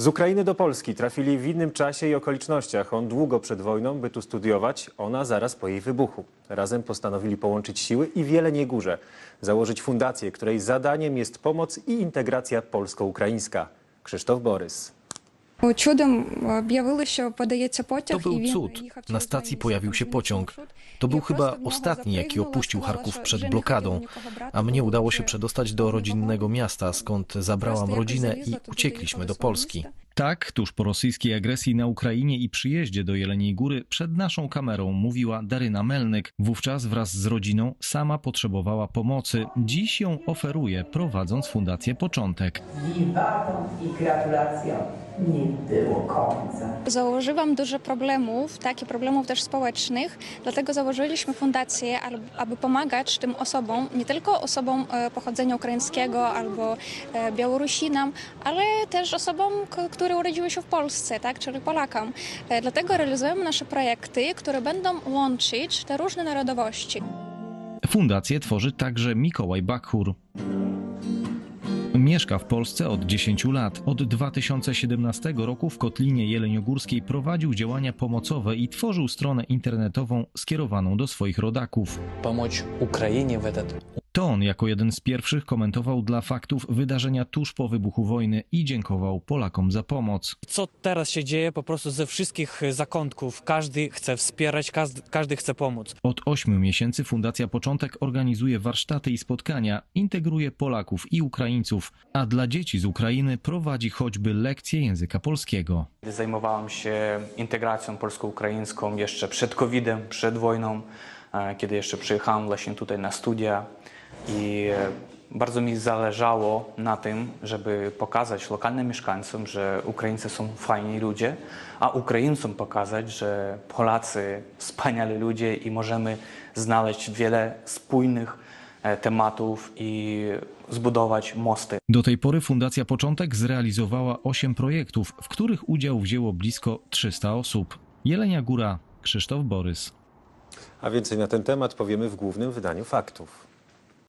Z Ukrainy do Polski trafili w innym czasie i okolicznościach. On długo przed wojną, by tu studiować, ona zaraz po jej wybuchu. Razem postanowili połączyć siły i w Jeleniej Górze założyć fundację, której zadaniem jest pomoc i integracja polsko-ukraińska. Krzysztof Borys. Чудом об'явили, що подається потяг. To і był він cud. їхав Na через stacji два pojawił місяці się на pociąg. маршрут. To Я był просто chyba do niego ostatni, jaki zaprygnęła, opuścił сказала, Charków що przed вже не blokadą, хотіла nikogo brати, a mnie bo udało вже się przedostać do nikogo rodzinnego nie miasta, skąd zabrałam Просто rodzinę jakoś i залізла туди, uciekliśmy доїхали do свого Polski. Tak, tuż po rosyjskiej agresji na Ukrainie i przyjeździe do Jeleniej Góry przed naszą kamerą mówiła Daryna Melnyk. Wówczas wraz z rodziną sama potrzebowała pomocy. Dziś ją oferuje, prowadząc Fundację Początek. Wiwatą i gratulacją nie było końca. Założyłam dużo problemów, takie problemów też społecznych, dlatego założyliśmy fundację, aby pomagać tym osobom, nie tylko osobom e, pochodzenia ukraińskiego albo e, Białorusinom, ale też osobom, które które urodziły się w Polsce, tak, czyli Polakom. E, dlatego realizujemy nasze projekty, które będą łączyć te różne narodowości. Fundację tworzy także Mikołaj Bakhur. Mieszka w Polsce od 10 lat. Od 2017 roku w Kotlinie Jeleniogórskiej prowadził działania pomocowe i tworzył stronę internetową skierowaną do swoich rodaków. Pomóc Ukrainie w ten to on jako jeden z pierwszych komentował dla faktów wydarzenia tuż po wybuchu wojny i dziękował Polakom za pomoc. Co teraz się dzieje po prostu ze wszystkich zakątków. Każdy chce wspierać, każdy, każdy chce pomóc. Od ośmiu miesięcy Fundacja Początek organizuje warsztaty i spotkania, integruje Polaków i Ukraińców, a dla dzieci z Ukrainy prowadzi choćby lekcje języka polskiego. Zajmowałem się integracją polsko-ukraińską jeszcze przed COVID-em, przed wojną, kiedy jeszcze przyjechałem właśnie tutaj na studia i e, bardzo mi zależało na tym, żeby pokazać lokalnym mieszkańcom, że Ukraińcy są fajni ludzie, a Ukraińcom pokazać, że Polacy wspaniali ludzie i możemy znaleźć wiele spójnych e, tematów i zbudować mosty. Do tej pory Fundacja Początek zrealizowała osiem projektów, w których udział wzięło blisko 300 osób. Jelenia Góra, Krzysztof Borys. A więcej na ten temat powiemy w głównym wydaniu faktów.